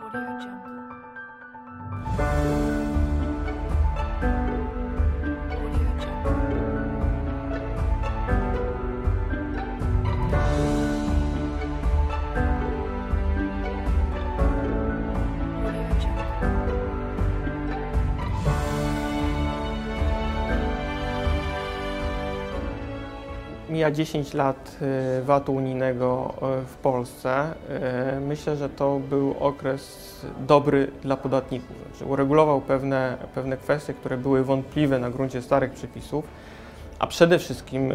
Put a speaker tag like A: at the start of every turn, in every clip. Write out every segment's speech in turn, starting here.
A: Audio Jungle.
B: Mija 10 lat y, VAT-u unijnego y, w Polsce. Y, Myślę, że to był okres dobry dla podatników. Znaczy, uregulował pewne, pewne kwestie, które były wątpliwe na gruncie starych przepisów, a przede wszystkim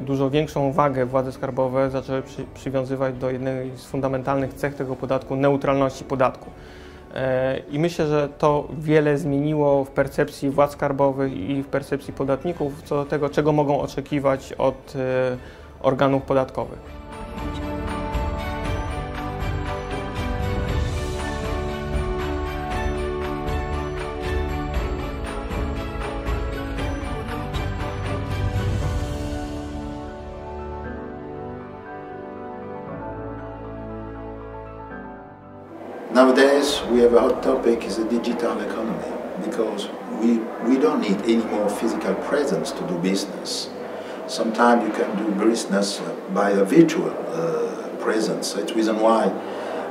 B: dużo większą wagę władze skarbowe zaczęły przy, przywiązywać do jednej z fundamentalnych cech tego podatku neutralności podatku. E, I myślę, że to wiele zmieniło w percepcji władz skarbowych i w percepcji podatników co do tego, czego mogą oczekiwać od e, organów podatkowych.
C: Nowadays, we have a hot topic is the digital economy because we, we don't need any more physical presence to do business. Sometimes you can do business uh, by a virtual uh, presence. That's the reason why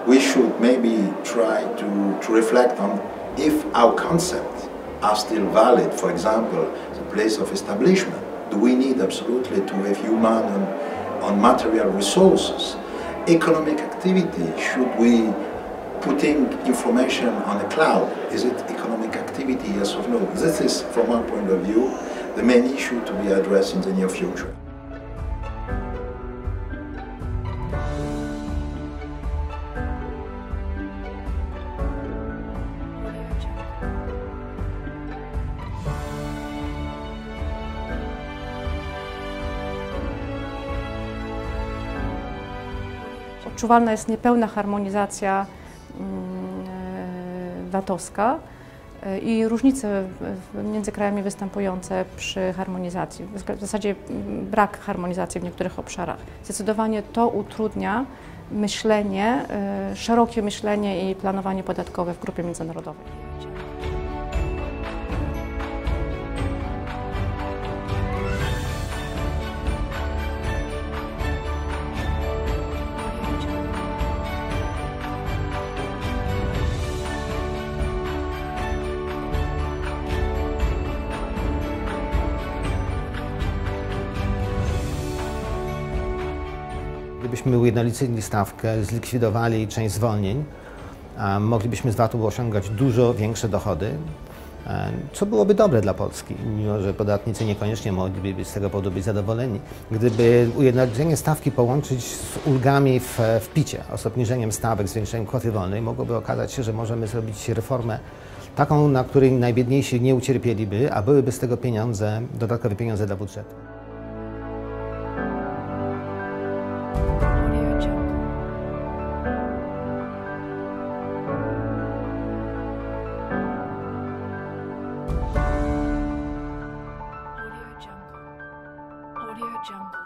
C: we should maybe try to, to reflect on if our concepts are still valid. For example, the place of establishment. Do we need absolutely to have human and on material resources? Economic activity, should we putting information on a cloud, is it economic activity, yes or no? This is, from our point of view, the main issue to be addressed in the near future.
D: Odczuwalna jest niepełna harmonizacja VAT-owska e, i różnice między krajami występujące przy harmonizacji. W zasadzie mm, brak harmonizacji w niektórych obszarach. Zdecydowanie to utrudnia myślenie, e, szerokie myślenie i planowanie podatkowe w grupie międzynarodowej.
E: Gdybyśmy ujednolicili stawkę, zlikwidowali część zwolnień, moglibyśmy z VAT-u osiągać dużo większe dochody, e, co byłoby dobre dla Polski, mimo że podatnicy niekoniecznie mogliby z tego powodu być zadowoleni. Gdyby ujednolicenie stawki połączyć z ulgami w, w picie, z obniżeniem stawek, zwiększeniem kwoty wolnej, mogłoby okazać się, że możemy zrobić reformę taką, na której najbiedniejsi nie ucierpieliby, a byłyby z tego pieniądze, dodatkowe pieniądze dla budżetu.
A: jungle.